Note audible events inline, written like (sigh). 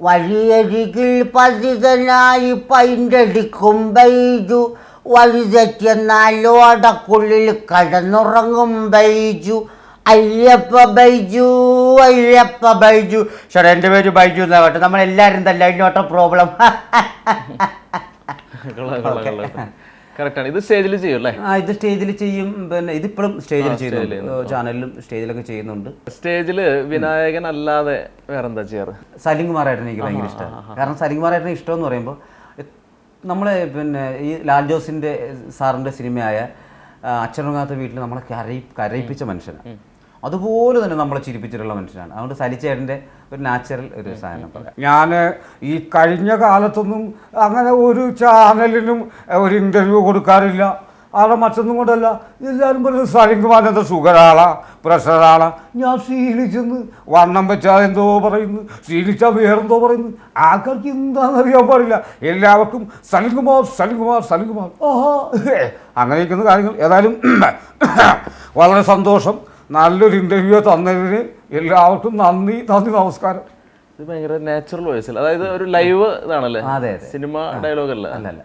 വഴിയരികിൽ പതിതനായി പൈന്റടിക്കും ബൈജു വഴിതെറ്റെന്നാലോടക്കുള്ളിൽ കടന്നുറങ്ങും ബൈജു. അയ്യപ്പ ബൈജു അയ്യപ്പ ബൈജു. ചേട്ടാ എന്റെ പേര് ബൈജു എന്നാ കേട്ടോ. നമ്മളെല്ലാവരും തന്നെ അതിനോട്ട പ്രോബ്ലം കറക്റ്റാണ് ഇത് സ്റ്റേജിൽ ചെയ്യും അല്ലേ? ആ ഇത് സ്റ്റേജിൽ ചെയ്യും. പിന്നെ ഇതിപ്പോഴും സ്റ്റേജിൽ ചെയ്യുന്നുണ്ട്. ചാനലിലും സ്റ്റേജിലൊക്കെ ചെയ്യുന്നുണ്ട്. സ്റ്റേജിൽ വിനായകൻ അല്ലാതെ വേറെന്താ ചെയ്യാറ്? സലിംകുമാറായിട്ടാണ് എനിക്ക് ഭയങ്കര ഇഷ്ടമാണ് കാരണം സലിംകുമാറായിട്ടിന് ഇഷ്ടം എന്ന് പറയുമ്പോൾ നമ്മളെ പിന്നെ ഈ ലാൽ ജോസിന്റെ സാറിന്റെ സിനിമയായ അച്ഛനുങ്ങാത്ത വീട്ടിൽ നമ്മളെ കരയി കരയിപ്പിച്ച മനുഷ്യനാണ് അതുപോലെ തന്നെ നമ്മളെ ചിരിപ്പിച്ചിട്ടുള്ള മനുഷ്യനാണ്. അതുകൊണ്ട് സലിച്ചേട്ടന്റെ ഒരു നാച്ചുറൽ ഒരു സാധനം പറയാം. ഞാൻ ഈ കഴിഞ്ഞ കാലത്തൊന്നും അങ്ങനെ ഒരു ചാനലിനും ഒരു ഇന്റർവ്യൂ കൊടുക്കാറില്ല. ആളെ മറ്റൊന്നും കൊണ്ടല്ല. എല്ലാവരും പറയുന്നത് സലിംകുമാർ എന്താ ഷുഗറാളാ പ്രഷറാളാ ഞാൻ ശീലിച്ചെന്ന് വണ്ണം വെച്ചാൽ എന്തോ പറയുന്നു ശീലിച്ചാൽ വേറെന്തോ പറയുന്നു. ആൾക്കാർക്ക് എന്താണെന്നറിയാൻ പാടില്ല. എല്ലാവർക്കും സലിംകുമാർ സലിംകുമാർ സലിംകുമാർ ഓഹോ അങ്ങനെ ഇരിക്കുന്ന കാര്യങ്ങൾ. ഏതായാലും (clears throat) വളരെ സന്തോഷം. നല്ലൊരു ഇന്റർവ്യൂ തന്നതിന് എല്ലാവർക്കും നന്ദി നന്ദി നമസ്കാരം. ഇത് ഭയങ്കര നാച്ചുറൽ വോയിസ് അതായത് ഒരു ലൈവ് ഇതാണല്ലേ. സിനിമ ഡയലോഗ് അല്ല അല്ല.